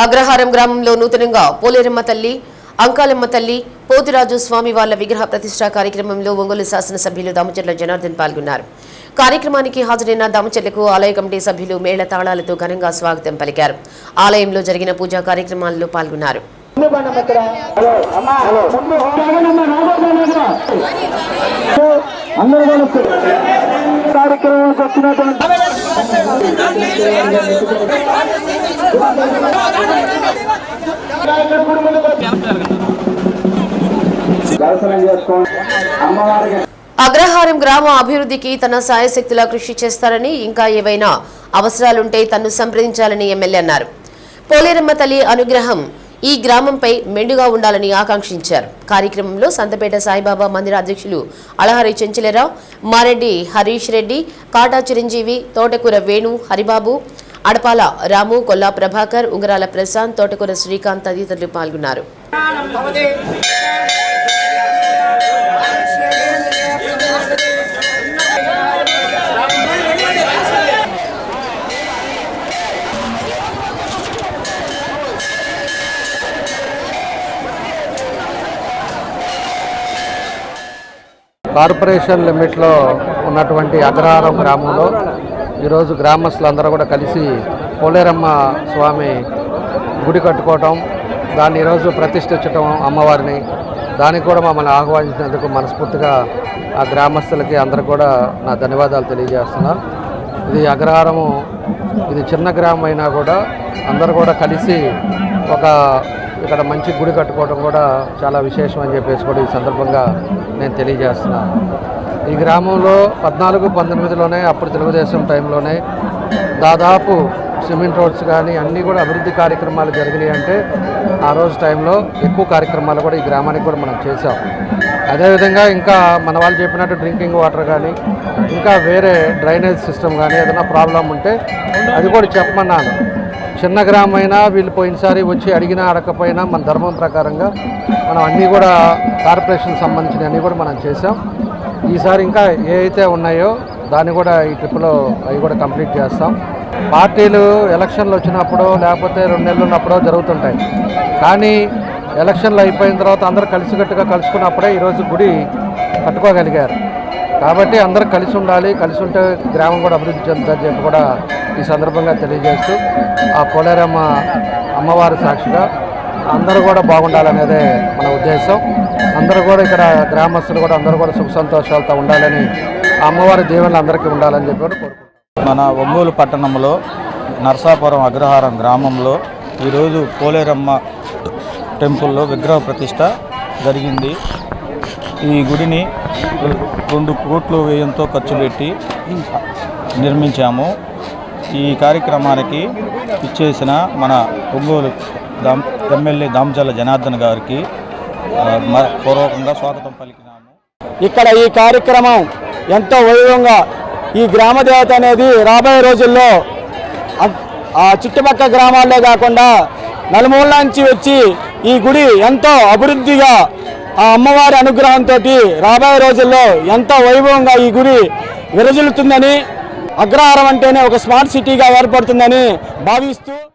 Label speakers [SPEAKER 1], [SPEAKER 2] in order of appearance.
[SPEAKER 1] అగ్రహారం గ్రామంలో నూతనంగా పోలేరమ్మ తల్లి అంకాలమ్మ తల్లి పోతిరాజు స్వామి వార్ల విగ్రహ ప్రతిష్ట కార్యక్రమంలో ఒంగోలు శాసనసభ్యులు దామచర్ల జనార్దన్ పాల్గొన్నారు. కార్యక్రమానికి హాజరైన దామచర్లకు ఆలయ కమిటీ సభ్యులు మేళ తాళాలతో ఘనంగా స్వాగతం పలికారు. ఆలయంలో జరిగిన పూజా కార్యక్రమాల్లో పాల్గొన్నారు.
[SPEAKER 2] అందరూ కార్యక్రమానికి వచ్చినటువంటి
[SPEAKER 1] అగ్రహారం గ్రామ అభివృద్ధికి తన సాయశక్తిలా కృషి చేస్తారని ఇంకా ఏవైనా అవసరాలుంటే తన్ను సంప్రదించాలని ఎమ్మెల్యే అన్నారు. పోలేరమ్మ తల్లి అనుగ్రహం ఈ గ్రామంపై మెండుగా ఉండాలని ఆకాంక్షించారు. కార్యక్రమంలో సంతపేట సాయిబాబా మందిర అధ్యక్షులు అలహరి చెంచలరావు మారెడ్డి హరీష్ రెడ్డి కాటా చిరంజీవి తోటకూర వేణు హరిబాబు అడపాల రాము కొల్లా ప్రభాకర్ ఉంగరాల ప్రశాంత్ తోటకూర శ్రీకాంత్ తదితరులు పాల్గొన్నారు.
[SPEAKER 3] కార్పొరేషన్ లిమిట్లో ఉన్నటువంటి అగ్రహారం గ్రామంలో ఈరోజు గ్రామస్తులందరూ కూడా కలిసి పోలేరమ్మ స్వామి గుడి కట్టుకోవటం దాన్ని ఈరోజు ప్రతిష్ఠించటం అమ్మవారిని. దానికి కూడా మమ్మల్ని ఆహ్వానించినందుకు మనస్ఫూర్తిగా ఆ గ్రామస్తులకి అందరూ కూడా నా ధన్యవాదాలు తెలియజేస్తున్నా. ఇది అగ్రహారము ఇది చిన్న గ్రామం అయినా కూడా అందరూ కూడా కలిసి ఒక ఇక్కడ మంచి గుడి కట్టుకోవడం కూడా చాలా విశేషం అని చెప్పేసి కూడా ఈ సందర్భంగా నేను తెలియజేస్తున్నాను ఈ గ్రామంలో పద్నాలుగు పంతొమ్మిదిలోనే అప్పుడు తెలుగుదేశం టైంలోనే దాదాపు సిమెంట్ రోడ్స్ కానీ అన్నీ కూడా అభివృద్ధి కార్యక్రమాలు జరిగినాయి అంటే ఆ రోజు టైంలో ఎక్కువ కార్యక్రమాలు కూడా ఈ గ్రామానికి కూడా మనం చేసాం అదేవిధంగా ఇంకా మన వాళ్ళు చెప్పినట్టు డ్రింకింగ్ వాటర్ కానీ ఇంకా వేరే డ్రైనేజ్ సిస్టమ్ కానీ ఏదైనా ప్రాబ్లం ఉంటే అది కూడా చెప్పమన్నాను. చిన్న గ్రామం అయినా వీళ్ళు పోయినసారి వచ్చి అడిగినా అడగకపోయినా మన ధర్మం ప్రకారంగా మనం అన్నీ కూడా కార్పొరేషన్ సంబంధించిన అన్నీ కూడా మనం చేసాం ఈసారి ఇంకా ఏ అయితే ఉన్నాయో దాన్ని కూడా ఈ ట్రిప్లో అవి కూడా కంప్లీట్ చేస్తాం. పార్టీలు ఎలక్షన్లు వచ్చినప్పుడు లేకపోతే రెండు నెలలు ఉన్నప్పుడో జరుగుతుంటాయి. కానీ ఎలక్షన్లు అయిపోయిన తర్వాత అందరూ కలిసికట్టుగా కలుసుకున్నప్పుడే ఈరోజు గుడి కట్టుకోగలిగారు. కాబట్టి అందరూ కలిసి ఉండాలి కలిసి ఉంటే గ్రామం కూడా అభివృద్ధి చెందుతుందని చెప్పి కూడా ఈ సందర్భంగా తెలియజేస్తూ ఆ పోలేరమ్మ అమ్మవారి సాక్షిగా అందరూ కూడా బాగుండాలనేదే మన ఉద్దేశం. అందరూ కూడా ఇక్కడ గ్రామస్తులు కూడా అందరూ కూడా సుఖ సంతోషాలతో ఉండాలని ఆ అమ్మవారి దీవెనలు అందరికీ ఉండాలని చెప్పి కోరుకుంటున్నాం.
[SPEAKER 4] మన ఒంగోలు పట్టణంలో నర్సాపురం అగ్రహారం గ్రామంలో ఈరోజు పోలేరమ్మ టెంపుల్లో విగ్రహ ప్రతిష్ట జరిగింది. ఈ గుడిని రెండు కోట్లు వ్యయంతో ఖర్చు పెట్టి నిర్మించాము. ఈ కార్యక్రమానికి ఇచ్చేసిన మన ఒంగోలు దామ్ ఎమ్మెల్యే దామచల్ల జనార్దన్ గారికి మ- పూర్వకంగా స్వాగతం పలికినాము.
[SPEAKER 2] ఇక్కడ ఈ కార్యక్రమం ఎంతో వైభవంగా ఈ గ్రామ దేవత అనేది రాబోయే రోజుల్లో ఆ చుట్టుపక్కల గ్రామాల్లో కాకుండా నలుమూల నుంచి వచ్చి ఈ గుడి ఎంతో అభివృద్ధిగా ఆ అమ్మవారి అనుగ్రహంతో రాబోయే రోజుల్లో ఎంతో వైభవంగా ఈ గుడి విరజిల్లుతుందని అగ్రహారం అంటేనే ఒక స్మార్ట్ సిటీగా ఏర్పడుతుందని భావిస్తూ